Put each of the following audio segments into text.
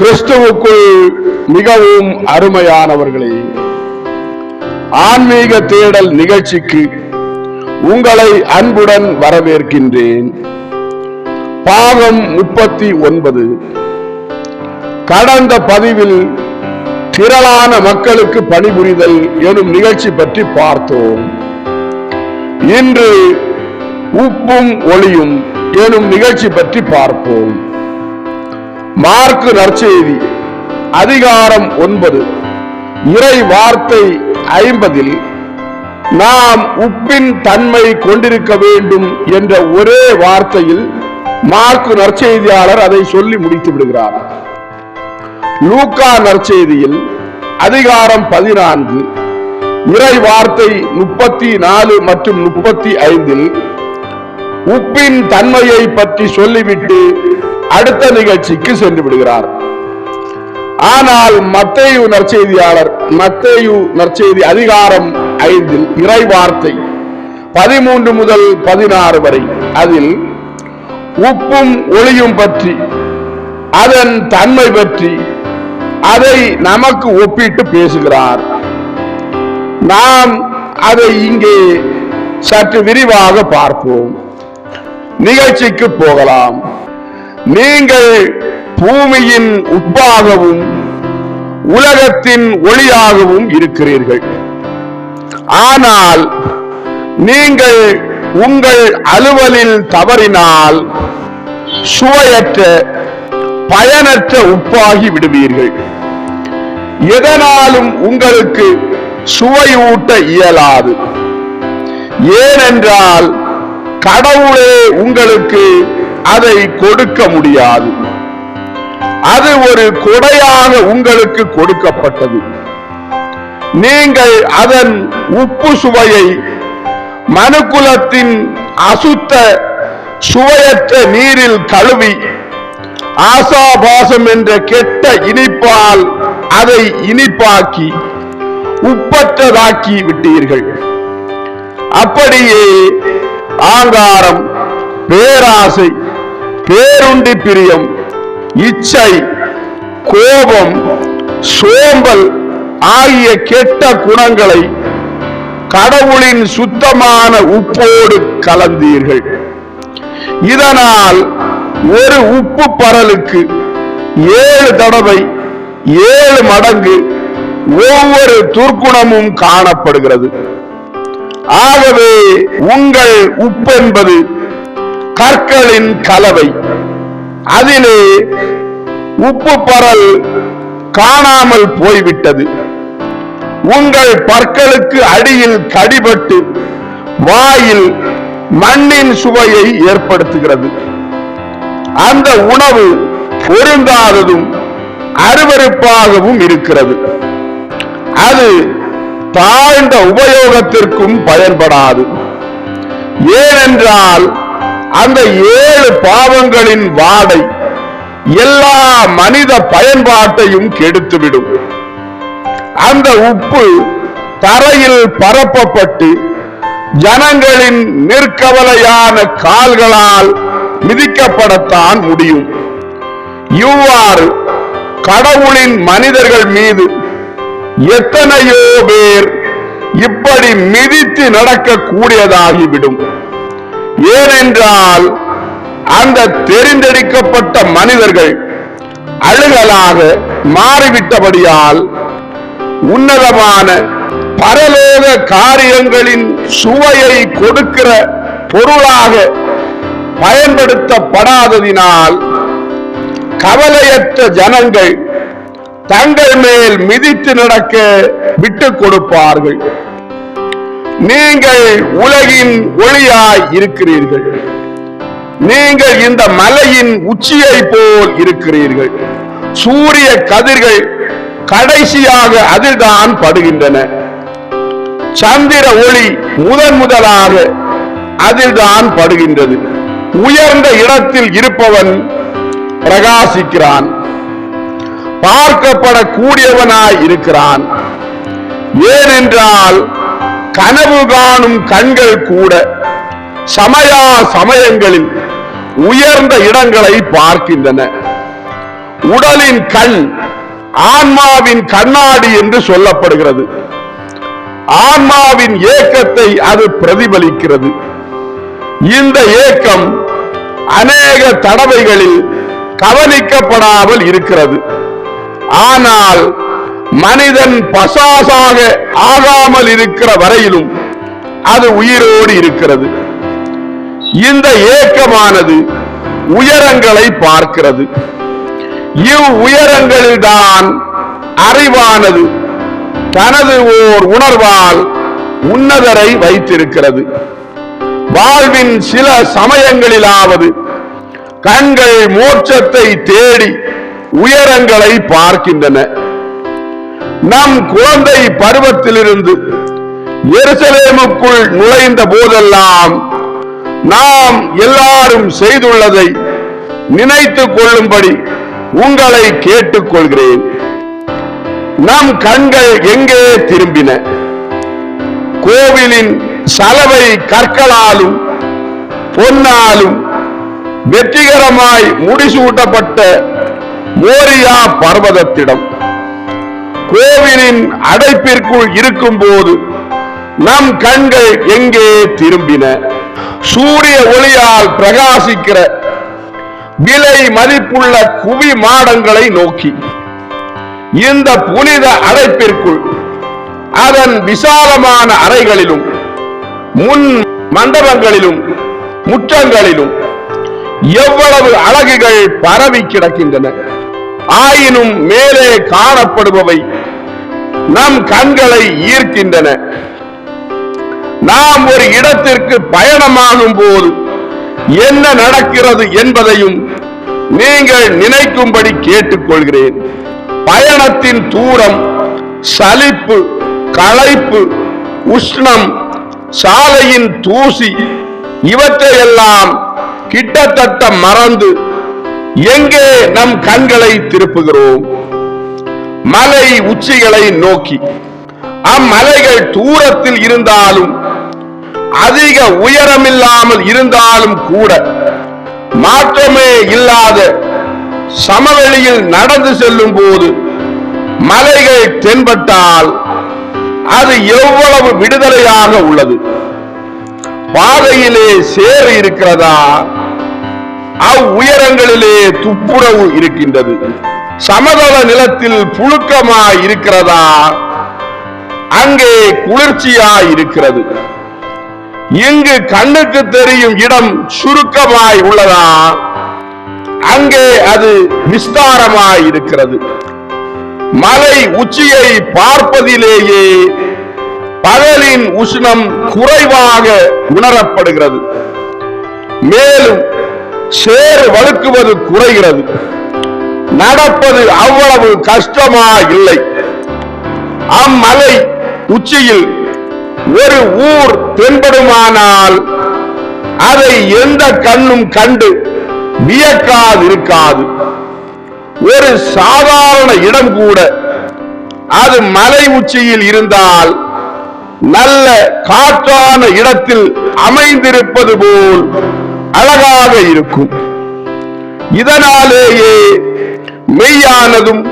கிறிஸ்துவுக்குள் மிகவும் அருமையானவர்களே ஆன்மீக தேடல் நிகழ்ச்சிக்கு உங்களை அன்புடன் வரவேற்கின்றேன். பாகம் முப்பத்தி ஒன்பது. கடந்த பதிவில் திரளான மக்களுக்கு பணிபுரிதல் எனும் நிகழ்ச்சி பற்றி பார்த்தோம். இன்று உப்பும் ஒளியும் எனும் நிகழ்ச்சி பற்றி பார்ப்போம். மார்க்கு நற்செய்தி. அதிகாரம் ஒன்பது. இறை வார்த்தை ஐம்பதில் நாம் உப்பின் தன்மை கொண்டிருக்க வேண்டும் என்ற ஒரே வார்த்தையில் மார்க்கு நற்செய்தியாளர் அதை சொல்லி முடித்து விடுகிறார். லூக்கா நற்செய்தியில் அதிகாரம் பதினான்கு இறை வார்த்தை முப்பத்தி நாலு மற்றும் முப்பத்தி ஐந்தில் உப்பின் தன்மையை பற்றி சொல்லிவிட்டு அடுத்த நிகழ்ச்சிக்கு சென்று விடுகிறார். ஆனால் மத்தேயு நற்செய்தியாளர் மத்தேயு நற்செய்தி அதிகாரம் ஐந்தில் இறை வார்த்தை பதிமூன்று முதல் பதினாறு வரை அதில் உப்பும் ஒளியும் பற்றி அதன் தன்மை பற்றி அதை நமக்கு ஒப்பிட்டு பேசுகிறார். நாம் அதை இங்கே சற்று விரிவாக பார்ப்போம். நிகழ்ச்சிக்கு போகலாம். நீங்கள் பூமியின் உட்பாகவும் உலகத்தின் ஒளியாகவும் இருக்கிறீர்கள். ஆனால் நீங்கள் உங்கள் அலுவலில் தவறினால் சுவையற்ற பயனற்ற உப்பாகி விடுவீர்கள். எதனாலும் உங்களுக்கு சுவையூட்ட இயலாது. ஏனென்றால் கடவுளே உங்களுக்கு அதை கொடுக்க முடியாது. அது ஒரு கொடையாக உங்களுக்கு கொடுக்கப்பட்டது. நீங்கள் அதன் உப்பு சுவையை மனுக்குலத்தின் அசுத்த சுவையற்ற நீரில் கழுவி ஆசாபாசம் என்ற கெட்ட இனிப்பால் அதை இனிப்பாக்கி உப்பற்றதாக்கி விட்டீர்கள். அப்படியே ஆங்காரம் பேராசை பேருண்டி பிரியம் இச்சை கோபம் சோம்பல் ஆகிய கெட்ட குணங்களை கடவுளின் சுத்தமான உப்போடு கலந்தீர்கள். இதனால் ஒரு உப்பு பரலுக்கு ஏழு தடவை ஏழு மடங்கு ஒவ்வொரு துர்க்குணமும் காணப்படுகிறது. ஆகவே உங்கள் உப்பென்பது கற்களின் கலவை. அதிலே உப்பு பரல் காணாமல் போய்விட்டது. உங்கள் பற்களுக்கு அடியில் கடிபட்டு வாயில் மண்ணின் சுவையை ஏற்படுத்துகிறது. அந்த உணவு பொருந்தாததும் அருவருப்பாகவும் இருக்கிறது. அது தாழ்ந்த உபயோகத்திற்கும் பயன்படாது. ஏனென்றால் அந்த ஏழு பாவங்களின் வாடை எல்லா மனித பயன்பாட்டையும் கெடுத்துவிடும். அந்த உப்பு தரையில் பரப்பப்பட்டு ஜனங்களின் நிற்கவலையான கால்களால் மிதிக்கப்படத்தான் முடியும். இவ்வாறு கடவுளின் மனிதர்கள் மீது எத்தனையோ பேர் இப்படி மிதித்து நடக்கக்கூடியதாகிவிடும். ஏனென்றால் அந்த தெரிந்தெடுக்கப்பட்ட மனிதர்கள் அழுகலாக மாறிவிட்டபடியால் உன்னதமான பரலோக காரியங்களின் சுவையை கொடுக்கிற பொருளாக பயன்படுத்தப்படாததினால் கவலையற்ற ஜனங்கள் தங்கள் மேல் மிதித்து நடக்க விட்டுக் கொடுப்பார்கள். நீங்கள் உலகின் ஒளியாய் இருக்கிறீர்கள். நீங்கள் இந்த மலையின் உச்சியை போல் இருக்கிறீர்கள். சூரிய கதிர்கள் கடைசியாக அதில்தான் படுகின்றன. சந்திர ஒளி முதன் முதலாக அதில்தான் படுகின்றது. உயர்ந்த இடத்தில் இருப்பவன் பிரகாசிக்கிறான். பார்க்கப்படக்கூடியவனாய் இருக்கிறான். ஏனென்றால் கனவு காணும் கண்கள் கூட சமயா சமயங்களில் உயர்ந்த இடங்களை பார்க்கின்றன. உடலின் கண் ஆன்மாவின் கண்ணாடி என்று சொல்லப்படுகிறது. ஆன்மாவின் ஏக்கத்தை அது பிரதிபலிக்கிறது. இந்த ஏக்கம் அநேக தடவைகளில் கவனிக்கப்படாமல் இருக்கிறது. ஆனால் மனிதன் பசாசாக ஆகாமல் இருக்கிற வரையிலும் அது உயிரோடு இருக்கிறது. இந்த ஏக்கமானது உயரங்களை பார்க்கிறது. இவ் உயரங்களில்தான் அறிவானது தனது ஓர் உணர்வால் உன்னதரை வைத்திருக்கிறது. வாழ்வின் சில சமயங்களிலாவது கண்கள் மோட்சத்தை தேடி உயரங்களை பார்க்கின்றன. நம் குழந்தை பருவத்திலிருந்து எருசலேமுக்குள் நுழைந்த போதெல்லாம் நாம் எல்லாரும் செய்துள்ளதை நினைத்துக் கொள்ளும்படி உங்களை கேட்டுக்கொள்கிறேன். நம் கண்கள் எங்கே திரும்பின? கோவிலின் சலவை கற்களாலும் பொன்னாலும் வெற்றிகரமாய் முடிசூட்டப்பட்ட மோரியா பர்வதத்திடம். கோவிலின் அடைப்பிற்குள் இருக்கும்போது நம் கண்கள் எங்கே திரும்பின? சூரிய ஒளியால் பிரகாசிக்கிற விலை மதிப்புள்ள குவி மாடங்களை நோக்கி. இந்த புனித அடைப்பிற்குள் அதன் விசாலமான அறைகளிலும் முன் மண்டபங்களிலும் முற்றங்களிலும் எவ்வளவு அழகுகள் பரவி கிடக்கின்றன? ஆயினும் மேலே காணப்படுபவை நம் கண்களை ஈர்க்கின்றன. நாம் ஒரு இடத்திற்கு பயணமாகும் போது என்ன நடக்கிறது என்பதையும் நீங்கள் நினைக்கும்படி கேட்டுக்கொள்கிறேன். பயணத்தின் தூரம் சலிப்பு களைப்பு உஷ்ணம் சாலையின் தூசி இவற்றையெல்லாம் கிட்டத்தட்ட மறந்து எங்கே நம் கண்களை திருப்புகிறோம்? மலை உச்சிகளை நோக்கி. அம்மலைகள் தூரத்தில் இருந்தாலும் அதிக உயரமில்லாமல் இருந்தாலும் கூட மாற்றமே இல்லாத சமவெளியில் நடந்து செல்லும் போது மலைகள் தென்பட்டால் அது எவ்வளவு விடுதலையாக உள்ளது? பாதையிலே சேறு இருக்கிறதா? அவ் உயரங்களிலே துப்புரவு இருக்கின்றது. சமதள நிலத்தில் புழுக்கமாய் இருக்கிறதா? அங்கே குளிர்ச்சியா இருக்கிறது. இங்கு கண்ணுக்கு தெரியும் இடம் சுருக்கமாய் உள்ளதா? அங்கே அது விஸ்தாரமாய் இருக்கிறது. மலை உச்சியை பார்ப்பதிலேயே பகலின் உஷ்ணம் குறைவாக உணரப்படுகிறது. மேலும் சேர் வழுக்குவது குறைகிறது. நடப்பது அவ்வளவு கஷ்டமா இல்லை அம்மலை உச்சியில் ஒரு ஊர் தென்படுமானால் அதை எந்த கண்ணும் கண்டு வியக்காதிருக்காது. ஒரு சாதாரண இடம் கூட அது மலை உச்சியில் இருந்தால் நல்ல காற்றான இடத்தில் அமைந்திருப்பது போல் அழகாக இருக்கும். இதனாலேயே மெய்யானதும்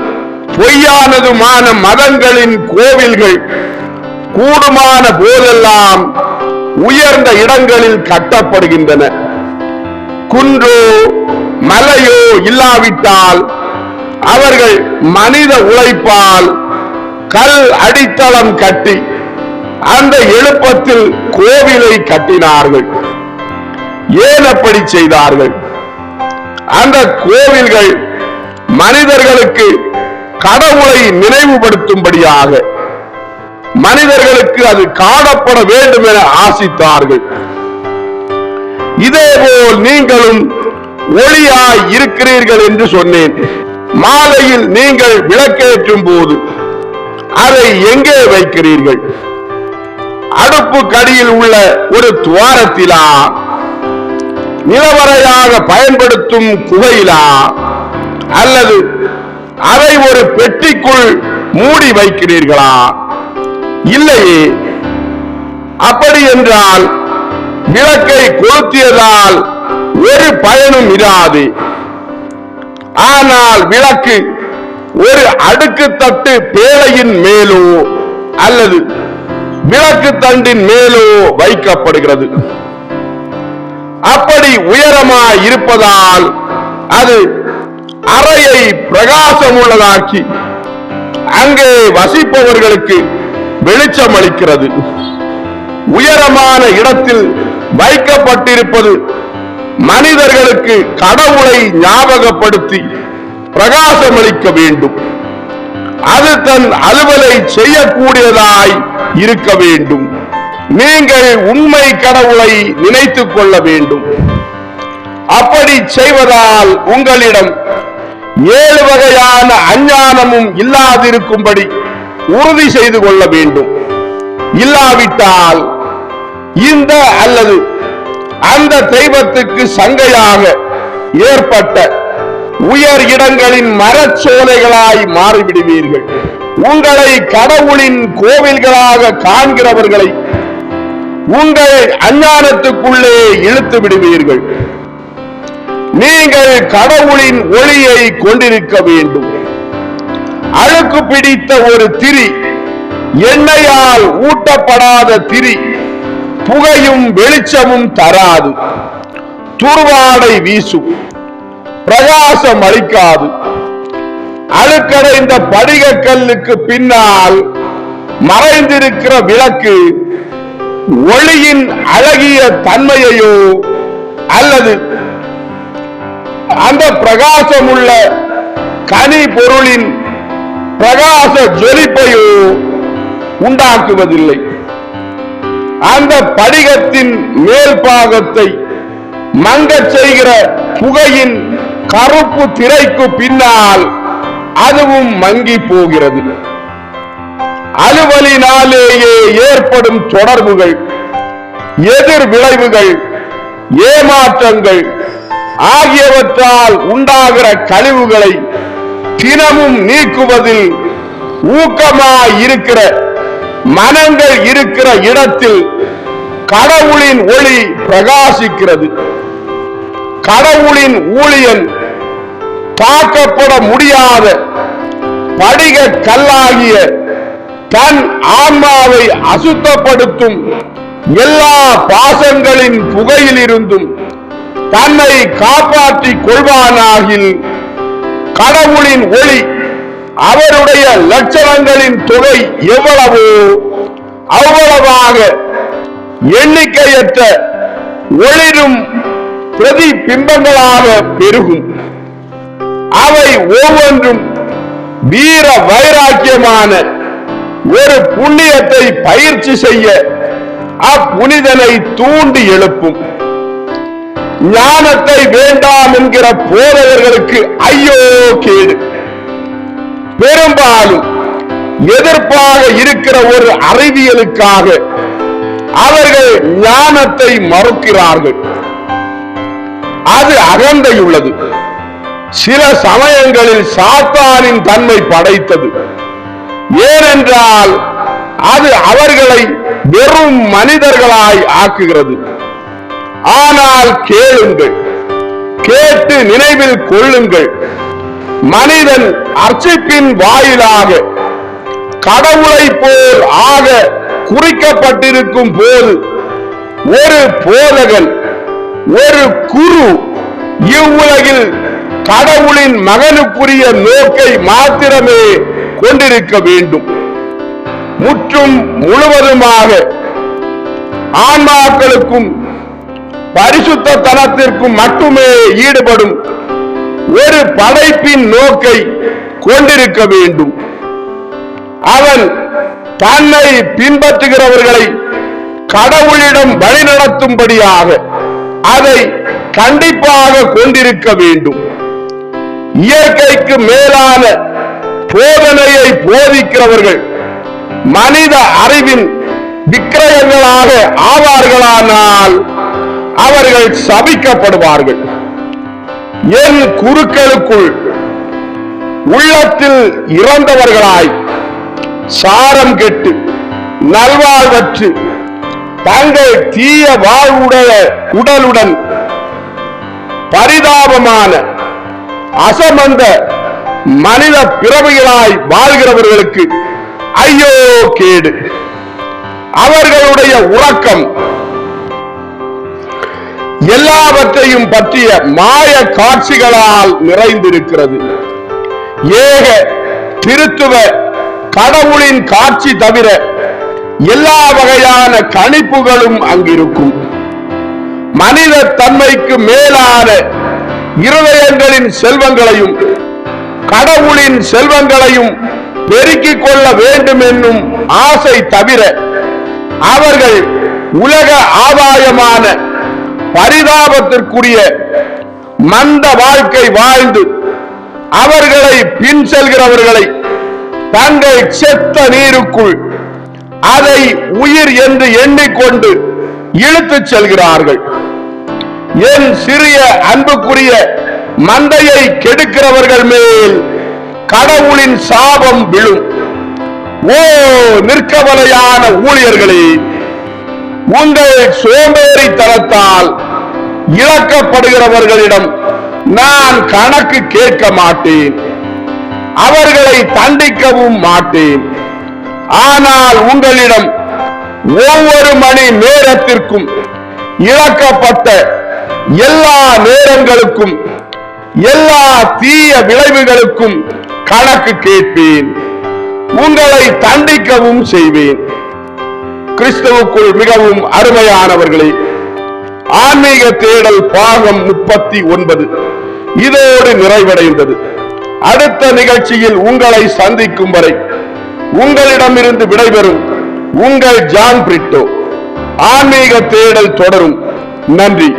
பொய்யானதுமான மதங்களின் கோவில்கள் கூடுமான போதெல்லாம் உயர்ந்த இடங்களில் கட்டப்படுகின்றன. குன்றோ மலையோ இல்லாவிட்டால் அவர்கள் மனித உழைப்பால் கல் அடித்தளம் கட்டி அந்த எழுப்பத்தில் கோவிலை கட்டினார்கள். ஏன் அப்படி செய்தார்கள்? அந்த கோவில்கள் மனிதர்களுக்கு கடவுளை நினைவுபடுத்தும்படியாக மனிதர்களுக்கு அது காணப்பட வேண்டும் என ஆசித்தார்கள். இதேபோல் நீங்களும் ஒளியாய் இருக்கிறீர்கள் என்று சொன்னேன். மாலையில் நீங்கள் விளக்கேற்றும் போது அதை எங்கே வைக்கிறீர்கள்? அடுப்பு கடியில் உள்ள ஒரு துவாரத்திலா? நிலவரையாக பயன்படுத்தும் குகையிலா? அல்லது அதை ஒரு பெட்டிக்குள் மூடி வைக்கிறீர்களா? இல்லையே. அப்படி என்றால் விளக்கை கொளுத்தியதால் ஒரு பயனும் இராது. ஆனால் விளக்கு ஒரு அடுக்கு தட்டு பேழையின் மேலோ அல்லது விளக்கு தண்டின் மேலோ வைக்கப்படுகிறது. அப்படி உயரமாய் இருப்பதால் அது அறையை பிரகாசமுள்ளதாக்கி அங்கே வசிப்பவர்களுக்கு வெளிச்சம் அளிக்கிறது உயரமான இடத்தில் வைக்கப்பட்டிருப்பது மனிதர்களுக்கு கடவுளை ஞாபகப்படுத்தி பிரகாசமளிக்க வேண்டும். அது தன் அலுவலை செய்யக்கூடியதாய் இருக்க வேண்டும். நீங்கள் உண்மை கடவுளை நினைத்துக் கொள்ள வேண்டும். அப்படி செய்வதால் உங்களிடம் ஏழு வகையான அஞ்ஞானமும் இல்லாதிருக்கும்படி உறுதி செய்து கொள்ள வேண்டும். இல்லாவிட்டால் இந்த அல்லது அந்த தெய்வத்துக்கு சங்கையாக ஏற்பட்ட உயர் இடங்களின் மரச்சோலைகளாய் மாறிவிடுவீர்கள். உங்களை கடவுளின் கோவில்களாக காண்கிறவர்களை உங்கள் அஞ்ஞானத்துக்குள்ளே இழுத்து விடுவீர்கள். நீங்கள் கடவுளின் ஒளியை கொண்டிருக்க வேண்டும். அழுக்கு பிடித்த ஒரு திரி எண்ணெயால் ஊட்டப்படாத திரி புகையும் வெளிச்சமும் தராது. துருவாடை வீசும். பிரகாசம் அளிக்காது. அழுக்கடைந்த படிக கல்லுக்கு பின்னால் மறைந்திருக்கிற விளக்கு ஒளியின் அழகிய தன்மையையோ அல்லது அந்த பிரகாசமுள்ள கனி பொருளின் பிரகாச ஜொலிப்பையோ உண்டாக்குவதில்லை. அந்த படிகத்தின் மேல் பாகத்தை மங்கச் செய்கிற புகையின் கருப்பு திரைக்கு பின்னால் அதுவும் மங்கி போகிறது. அலுவலினாலேயே ஏற்படும் தொடர்புகள் எதிர் விளைவுகள் ஏமாற்றங்கள் ஆகியவற்றால் உண்டாகிற கழிவுகளை தினமும் நீக்குவதில் ஊக்கமாய் இருக்கிற மனங்கள் இருக்கிற இடத்தில் கடவுளின் ஒளி பிரகாசிக்கிறது. கடவுளின் ஊழியன் தாக்கப்பட முடியாத படிக கல்லாகிய தன் ஆன்மாவை அசுத்தப்படுத்தும் எல்லா பாசங்களின் புகையிலிருந்தும் தன்னை காப்பாற்றிக் கொள்வானாகில் கடவுளின் ஒளி அவருடைய லட்சணங்களின் தொகை எவ்வளவோ அவ்வளவாக எண்ணிக்கையற்ற ஒளிரும் பிரதி பிம்பங்களாக பெருகும். அவை ஒவ்வொன்றும் வீர வைராக்கியமான ஒரு புண்ணியத்தை பயிற்சி செய்ய அப்புனிதனை தூண்டி எழுப்பும். ஞானத்தை வேண்டாம் என்கிற போதவர்களுக்கு ஐயோ கேடு. பெரும்பாலும் எதிர்ப்பாக இருக்கிற ஒரு அறிவியலுக்காக அவர்கள் ஞானத்தை மறுக்கிறார்கள். அது அகந்தையுள்ளது. சில சமயங்களில் சாத்தானின் தன்மை படைத்தது. ஏனென்றால் அது அவர்களை வெறும் மனிதர்களாய் ஆக்குகிறது. ஆனால் கேளுங்கள் கேட்டு நினைவில் கொள்ளுங்கள். மனிதன் அர்ச்சிப்பின் வாயிலாக கடவுளை போல் ஆக குறிக்கப்பட்டிருக்கும் போது ஒரு போதகன் ஒரு குரு இவ்வுலகில் கடவுளின் மகனுக்குரிய நோக்கை மாத்திரமே கொண்டிருக்க வேண்டும். முற்றும் முழுவதுமாக ஆன்மாக்களுக்கும் பரிசுத்த தனத்திற்கும் மட்டுமே ஈடுபடும் ஒரு படைப்பின் நோக்கை கொண்டிருக்க வேண்டும். அவன் தன்னை பின்பற்றுகிறவர்களை கடவுளிடம் வழிநடத்தும்படியாக அதை கண்டிப்பாக கொண்டிருக்க வேண்டும். இயற்கைக்கு மேலான போதனையை போதிக்கிறவர்கள் மனித அறிவின் விக்கிரகங்களாக ஆவார்களானால் அவர்கள் சபிக்கப்படுவார்கள். என் குருக்களுக்குள் உள்ளத்தில் இறந்தவர்களாய் சாரம் கெட்டு நல்வாழ்வற்று தங்கள் தீய வாழ்வுடைய உடலுடன் பரிதாபமான அசமந்த மனித பிறவிகளாய் வாழ்கிறவர்களுக்கு ஐயோ கேடு. அவர்களுடைய உறக்கம் எல்லாவற்றையும் பற்றிய மாய காட்சிகளால் நிறைந்திருக்கிறது. ஏக திருத்துவ கடவுளின் காட்சி தவிர எல்லா வகையான கணிப்புகளும் அங்கிருக்கும். மனித தன்மைக்கு மேலான இருதயங்களின் செல்வங்களையும் கடவுளின் செல்வங்களையும் பெருக்கிக் கொள்ள வேண்டும் என்னும் ஆசை தவிர அவர்கள் உலக ஆதாயமான பரிதாபத்திற்குரிய மந்த வாழ்க்கை வாழ்ந்து அவர்களை பின் செல்கிறவர்களை தங்கள் செத்த நீருக்குள் அதை உயிர் என்று எண்ணிக்கொண்டு இழுத்துச் செல்கிறார்கள். என் சிறிய அன்புக்குரிய மந்தையை கெடுக்கிறவர்கள் மேல் கடவுளின் சாபம் விழும். ஓ நிற்கவலையான ஊழியர்களே உங்கள் சோம்பேறித்தனத்தால் இழக்கப்படுகிறவர்களிடம் நான் கணக்கு கேட்க மாட்டேன். அவர்களை தண்டிக்கவும் மாட்டேன். ஆனால் உங்களிடம் ஒவ்வொரு மணி நேரத்திற்கும் இழக்கப்பட்ட எல்லா நேரங்களுக்கும் எல்லா தீய விளைவுகளுக்கும் கணக்கு கேட்பேன். உங்களை தண்டிக்கவும் செய்வேன். கிறிஸ்தவுக்குள் மிகவும் அருமையானவர்களே ஆன்மீக தேடல் பாகம் முப்பத்தி ஒன்பது இதோடு நிறைவடைந்தது. அடுத்த நிகழ்ச்சியில் உங்களை சந்திக்கும் வரை உங்களிடமிருந்து விடைபெறும் உங்கள் ஜான் பிரிட்டோ. ஆன்மீக தேடல் தொடரும். நன்றி.